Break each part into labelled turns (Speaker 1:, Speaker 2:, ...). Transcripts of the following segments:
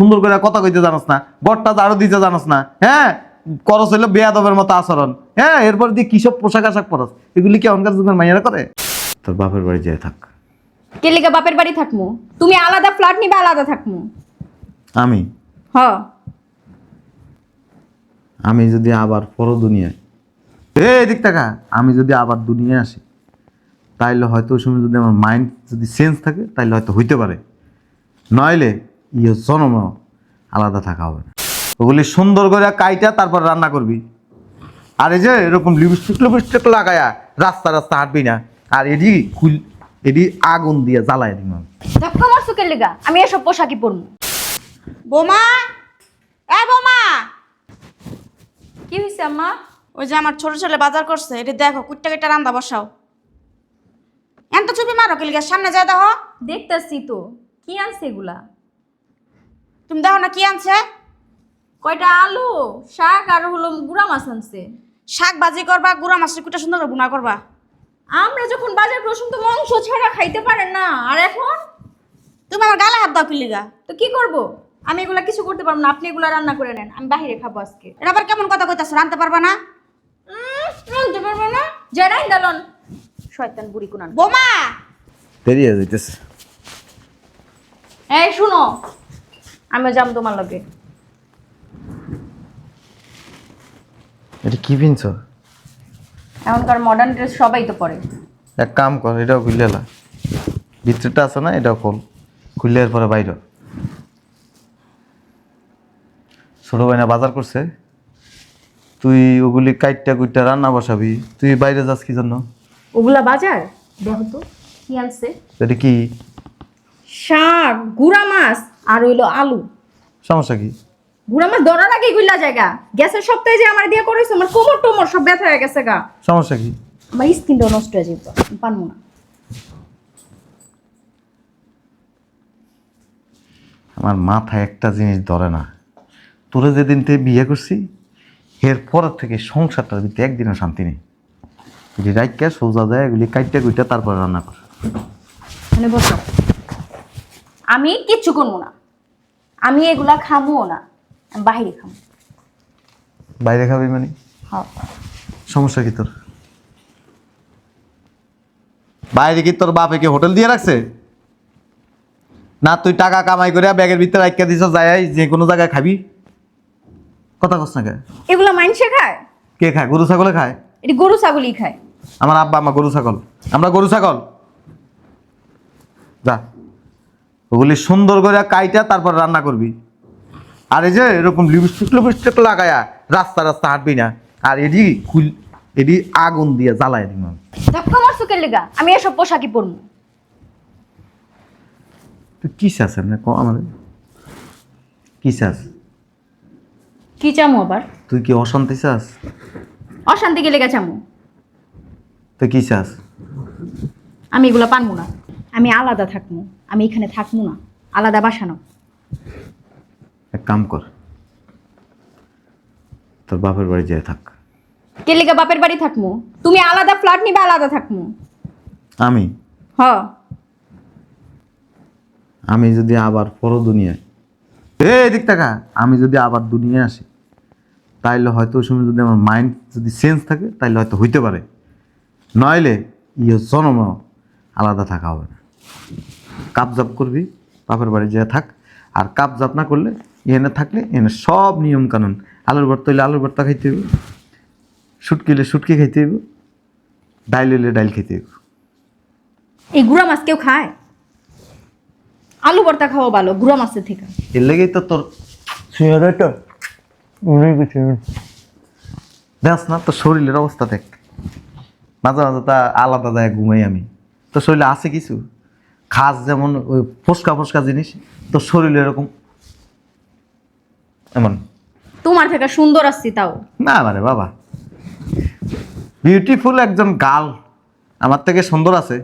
Speaker 1: সুন্দর করে কথা কইতে জানোস না গড়টা ঝাড়ু দিতে জানোস না হ্যাঁ? করস হইল বেয়াদবের মতো আচরণ হ্যাঁ? এরপর দিয়ে কি সব পোশাক আশাক পরস এগুলি কি এখনকার যুগের মাইয়ারা করে? তোর বাপের বাড়ি যেয়ে থাক।
Speaker 2: কেলিকা বাপের বাড়ি থাকমু? তুমি আলাদা ফ্ল্যাট নিবে আলাদা থাকমু।
Speaker 1: আমি?
Speaker 2: হ।
Speaker 1: আমি যদি আবার পরো দুনিয়ায় এ এদিক টাকা আমি যদি আবার দুনিয়ায় আসি তাইলে হয়তো ওই সময় যদি আমার মাইন্ড যদি চেঞ্জ থাকে তাইলে হয়তো হইতে পারে। নইলে ইয়ে জনম আলাদা থাকা হবে না। ওগুলি সুন্দর করে কাইটা তারপর রান্না করবি। আর এই যে এরকম লিপস্টিক লিপস্টিক লাগায়া রাস্তা রাস্তা হাঁটবি না। আর এডি খুল এডি আগুন দিয়ে জ্বালায় দিন
Speaker 2: ধাক্কা মারছো কেলিকা আমি এসব পোশাকই পরমু
Speaker 3: বোমা! এ বোমা!
Speaker 2: কি হয়েছে আম্মা?
Speaker 3: ওই যে আমার ছোট ছেলে বাজার করছে এটা দেখো কুট্টা কেটে রান্দা বসাও। এত ছবি মারো কিলিগা সামনে যায় দেখো।
Speaker 2: দেখতেছি তো কি আনছে এগুলা?
Speaker 3: তুমি দেখো না কি আনছে?
Speaker 2: কয়টা আলু শাক আর হলো গুড়া মাছ আনছে।
Speaker 3: শাক ভাজি করবা গুড়া মাছের কুটা সুন্দর করে বুনা করবা।
Speaker 2: আমরা যখন বাজার রসুন তো মাংস ছাড়া খাইতে পারেন না। আর এখন?
Speaker 3: তুমি আমার গালে হাত দাও কিলিগা
Speaker 2: তো কি করব? আমি এগুলা কিছু করতে পারব না। আপনি এগুলা রান্না করে নেন। আমি বাইরে খাব আজকে।
Speaker 3: এটা আবার কেমন কথা কইতাছো? রানতে পারবা না?
Speaker 2: রাঁধতে পারব না। জেরাই দালন শয়তান বুড়ি কোনান
Speaker 3: বোমা!
Speaker 1: দেরি হয়ে যাইতেছে।
Speaker 2: এই শুনো। আমি যাম তোমার লগে।
Speaker 1: এটা কি পিনছ?
Speaker 2: এখনকার মডার্ন ড্রেস সবাই তো পরে।
Speaker 1: এক কাম কর এটাও খুললে এলা ভিতরটা আছে না এটাও খোল। খুললে এরপরে বাইর। ছোট ভাই না বাজার করছে। তুই ওগুলি কাইটটা কুইটটা রান্না বসাবি। তুই বাইরে যাস কি জন্য?
Speaker 2: ওগুলা বাজার? দেখো তো কি আনছে?
Speaker 1: এটা কি?
Speaker 2: শাক গুড়া মাছ। আর হইল আলু।
Speaker 1: সমস্যা কি?
Speaker 2: গুড়া মাছ ধরার আগে গুলা জায়গা। গ্যাসের সপ্তাহে যে আমার দিয়ে করেছে আমার কোমর টোমর সব ব্যথা হয়ে গেছে গা।
Speaker 1: সমস্যা কি?
Speaker 2: আমার স্কিনটা নষ্ট হয়ে যেত পারব না।
Speaker 1: আমার মাথায় একটা জিনিস ধরে না। তোরে যেদিন থেকে বিয়ে করছি এর পরের থেকে সংসারটার ভিতরে একদিনও শান্তি নেই। এটি রাইকা সোজা যায় এগুলি কাইটটা কুইটা তারপরে রান্না কর।
Speaker 2: মানে বসো। আমি কিচ্ছু করব না। আমি এগুলা খামুও না আমি বাহিরে খামো
Speaker 1: বাইরে খাবি মানে?
Speaker 2: হ্যাঁ।
Speaker 1: সমস্যা কি তোর? বাইরে কি তোর বাপে কি হোটেল দিয়ে রাখছে? না তুই টাকা কামাই করে ব্যাগের ভিতরে রাখা দিছ যাই যে কোনো জায়গায় খাবি। কথা কস না কে?
Speaker 2: এগুলা মাইনসে খায়?
Speaker 1: কে খায়? গরু ছাগলে খায়?
Speaker 2: এটি গরু ছাগলই খায়।
Speaker 1: আমার আব্বা আমার গরু ছাগল। আমরা গরু ছাগল? যা। ওগুলি সুন্দর করে কাইটা তারপর রান্না করবি। আর এই যে এরকম লিপস্টিক লিপস্টিক লাগায়া রাস্তা রাস্তা হাঁটবি না। আর এডি খুল এডি আগুন দিয়ে জ্বালায় দিন
Speaker 2: ধাক্কা মারছো কে লেগা? আমি এসব পোশাকই পরবো।
Speaker 1: তুই কি চাস এমনি ক আমাদের? কি চাস?
Speaker 2: কি চামু আবার?
Speaker 1: তুই কি অশান্তি চাস?
Speaker 2: অশান্তি গেলে চামু?
Speaker 1: তুই কি চাস?
Speaker 2: আমি এগুলা পারব না। আমি আলাদা থাকব। আমি এখানে থাকব না। আলাদা বাসানো
Speaker 1: এক কাম কর। তোর বাপের বাড়ি যেয়ে থাক।
Speaker 2: কেলিকা বাপের বাড়ি থাকব? তুমি আলাদা ফ্ল্যাট নিবে আলাদা থাকব।
Speaker 1: আমি?
Speaker 2: হ।
Speaker 1: আমি যদি আবার পর দুনিয়ায় এ দিক টাকা আমি যদি আবার দুনিয়ায় আসি তাইলে হয়তো ওই সময় যদি আমার মাইন্ড যদি চেঞ্জ থাকে তাইলে হয়তো হইতে পারে। নইলে ইয়ে জনম আলাদা থাকা হবে না। কাপজাপ করবি বাপের বাড়ি যেয়ে থাক। আর কাপজাপ না করলে এনে থাকলে এনে সব নিয়ম কানুন। আলুর ভর্তা হইলে আলুর ভর্তা খাইতে হইব শুটকি হইলে শুটকি খাইতে হইব ডাইল হইলে ডাইল খাইতে হইব।
Speaker 2: এই গুড়া মাছ কেউ খায়? আলু ভর্তা খাওয়া ভালো গুড়া মাছের থেকে।
Speaker 1: এর লেগেই তো তোর চেহারাটা অনেক দেখ না তোর শরীরের অবস্থা দেখ। মাঝে মাঝে তা আলাদা যায় ঘুমাই আমি। তোর শরীরে আছে কিছু? খাস যেমন ওই ফসকা ফসকা জিনিস তো শরীরে এরকম এমন।
Speaker 2: তোমার থেকে সুন্দর আসছি তাও।
Speaker 1: না মানে বাবা বিউটিফুল একজন গার্ল আমার থেকে সুন্দর আছে।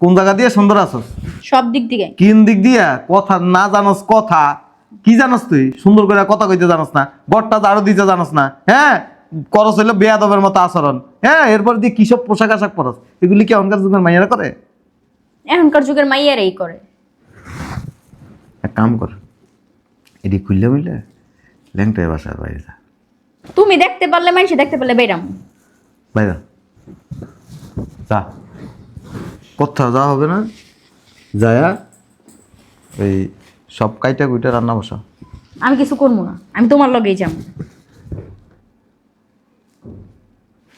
Speaker 1: কোন জায়গা দিয়ে সুন্দর আছস
Speaker 2: সব দিক থেকে
Speaker 1: কিন দিক দিয়া? কথা না জানস কথা। কি জানোস তুই? সুন্দর করে কথা কইতে জানস না। গড়টা ঝাড়ু দিতে জানস না। হ্যাঁ? করস হইল বেয়াদবের মতো আচরণ। হ্যাঁ? এরপর দিয়ে কিসব পোশাক আশাক পরস? এগুলি কি যুগের মাইয়ারা করে?
Speaker 2: এখনকার যুগের মাইয়ারাই করে।
Speaker 1: এক কাম কর এটি খুললে বুঝলে ল্যাংটায় বাসার বাইরে যা।
Speaker 2: তুমি দেখতে পারলে মানুষ দেখতে পারলে বেরাম
Speaker 1: বাইরে যা। কোথাও যাওয়া হবে না যায়া ওই সব কাইটা কুইটা রান্না বসা
Speaker 2: আমি কিছু করব না আমি তোমার লগেই যাব।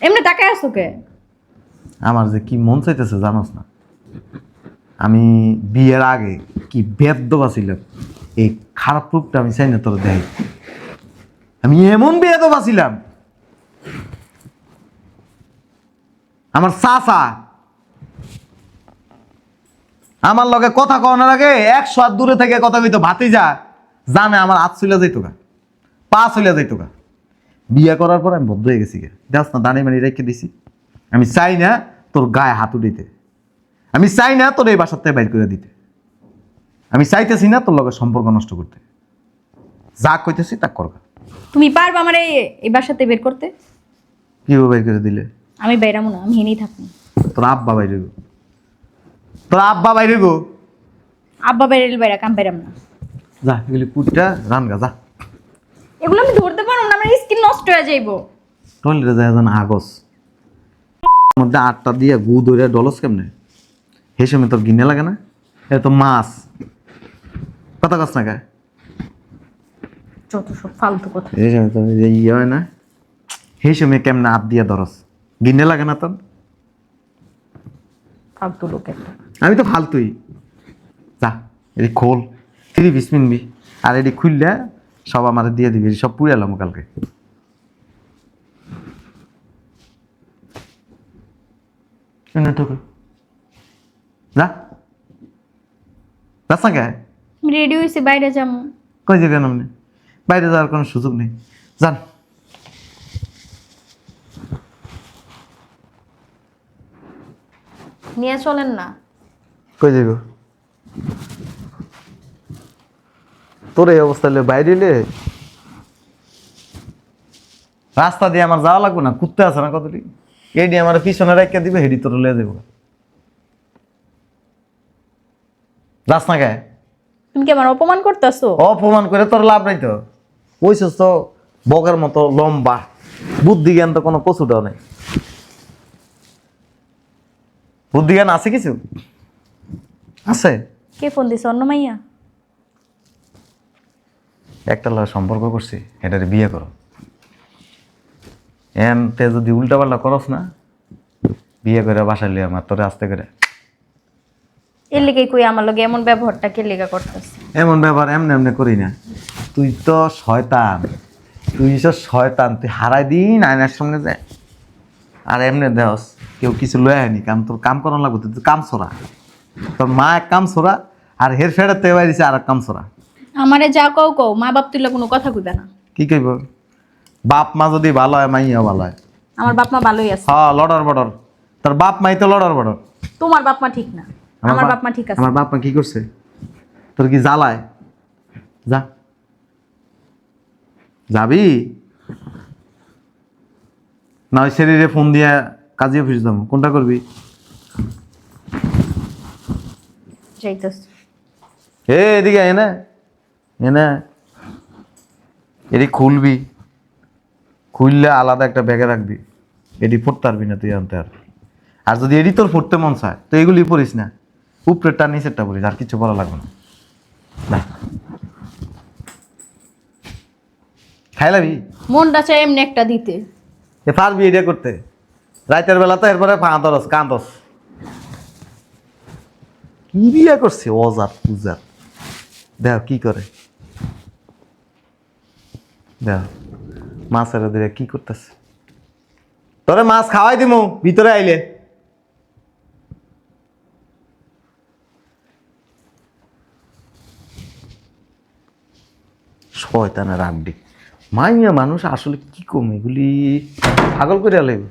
Speaker 2: এমনি তাকায় আসো কে?
Speaker 1: আমার যে কি মন চাইতেছে জানোস না। আমি বিয়ের আগে কি বেদবা ছিলাম এই খারাপ রূপটা আমি চাই না তোর দেখ আমি এমন বেদবা ছিলাম আমার চাচা, আমার লগে কথা কওয়ানোর আগে একশো হাত দূরে থেকে কথা কইতো ভাতি যা জানে আমার হাত চলে যাইতো গা, পা চলে যাইতো গা। বিয়ে করার পর আমি বদ্ধ হয়ে গেছি গে। দেখ না দাঁড়িয়ে মানি রেখে দিছি। আমি চাই না তোর গায়ে হাত উঠিতে আমি চাই না তোর এই বাসার থেকে বাইর করে দিতে। আমি চাইতেছি না তোর লগে সম্পর্ক নষ্ট করতে। যা কইতেছি তা করবা
Speaker 2: তুমি পারবা আমার এই এই বাসাতে বের করতে?
Speaker 1: কীভাবে বাইর করে দিলে?
Speaker 2: আমি বেরামো না আমি হেনেই থাকব।
Speaker 1: তোর আব্বা বাইরে গো তোর আব্বা বাইরে গো
Speaker 2: আব্বা বেরেল বেড়া কাম বেরাম না।
Speaker 1: যা এগুলি পুটটা রান গা যা।
Speaker 2: এগুলো আমি ধরতে পারব না আমার স্কিন নষ্ট হয়ে যাইবো।
Speaker 1: টয়লেটে যায় যেন আগস। মধ্যে আটটা দিয়ে গু ধরে ডলস কেমনে? সময় তোর গিনে লাগে না? এ তো মাছ। কথা কস না গায়ে
Speaker 2: যত সব ফালতু কথা।
Speaker 1: এই সময় তো যে ইয়ে হয় না? সেই সময় কেমনে হাত দিয়ে ধরস? গিনে লাগে না তোর?
Speaker 2: ফালতু লোক একটা।
Speaker 1: আমি তো ফালতুই। যা এটি খোল। থ্রি বিশ মিনবি আর এটি খুললে সব আমার দিয়ে দিবি সব পুড়ে এলাম কালকে। ঢোকে। যা যাস না কে
Speaker 2: রেডি হয়েছি বাইরে যাব।
Speaker 1: কই যাবেন আপনি বাইরে যাওয়ার কোনো সুযোগ নেই। যান।
Speaker 2: নিয়ে চলেন না।
Speaker 1: কই যাইব? তোর এই অবস্থা হলে বাইরে এলে? রাস্তা দিয়ে আমার যাওয়া লাগবে না? কুত্তে আছে না কতটি? এই দিয়ে আমার পিছনে রেখে দিবে হেডি তোর লিয়ে দেবো যাস না গায়ে
Speaker 2: তুমি কি আমার অপমান করতেছো?
Speaker 1: অপমান করে তোর লাভ নাই তো। কইছিস তো বগের মতো লম্বা বুদ্ধি জ্ঞান তো কোনো কচুটাও নেই। বুদ্ধি জ্ঞান আছে কিছু? আছে।
Speaker 2: কে ফোন দিছে অন্য মাইয়া?
Speaker 1: একটা লয় সম্পর্ক করছি এটারে বিয়ে করো। এনতে যদি উল্টাপাল্টা করস না বিয়ে করে বাসায় লিয়ে আমার তোরে আসতে করে
Speaker 2: এর লেগে কই আমার লগে এমন ব্যবহারটা কে লেগা করতেছে?
Speaker 1: এমন ব্যাপার এমনি এমনি করি না। তুই তো শয়তান। তুই তো শয়তান তুই হারাই দিন আয়নার সঙ্গে যায় আর এমনি দেওস কেউ কিছু লয় আনি কাম তোর কাম করানো লাগবে তুই তো কাম ছড়া। তোর মা এক কাম ছড়া আর হের ফেরার তে বাইরেছে আর এক কাম ছড়া।
Speaker 2: আমারে যা কও কও মা বাপ তুইলা কোনো কথা কইবে না।
Speaker 1: কি কইব? বাপ মা যদি ভালো হয় মাইয়া ভালো হয়।
Speaker 2: আমার বাপ মা ভালোই আছে।
Speaker 1: হ্যাঁ লড়র বড়র। তোর বাপ মাই তো লড়র বড়র।
Speaker 2: তোমার বাপ মা ঠিক না। আমার বাপ মা ঠিক আছে।
Speaker 1: আমার বাপ মা কি করছে? তোর কি জ্বালায়? যা। যাবি? না ওই শরীরে ফোন দিয়ে কাজে অফিস যাব। কোনটা করবি? এ এদিকে এনে। এনে। এটি খুলবি। খুললে আলাদা একটা ব্যাগে রাখবি। এটি পড়তে পারবি না তুই আনতে আর। আর যদি এটি তোর পড়তে মন চায় তো এগুলি পড়িস না। উপরেরটা নিচেরটা পড়িস আর কিছু বলা লাগবে না। খাইলাবি?
Speaker 2: মনটা চাই এমনি একটা দিতে।
Speaker 1: এ পারবি এটা করতে। রাতের বেলা তো এরপরে পাঁদরস কাঁদস। কি বিয়ে করছে? অজাত পূজার। দেখ কি করে? দেখ মাছের দিকে কি করতেছে? তোরে মাছ খাওয়াই দিমু ভিতরে আইলে। শয়তানের আড্ডি। মাইয়া মানুষ আসলে কি কম এগুলি পাগল করে লাগবে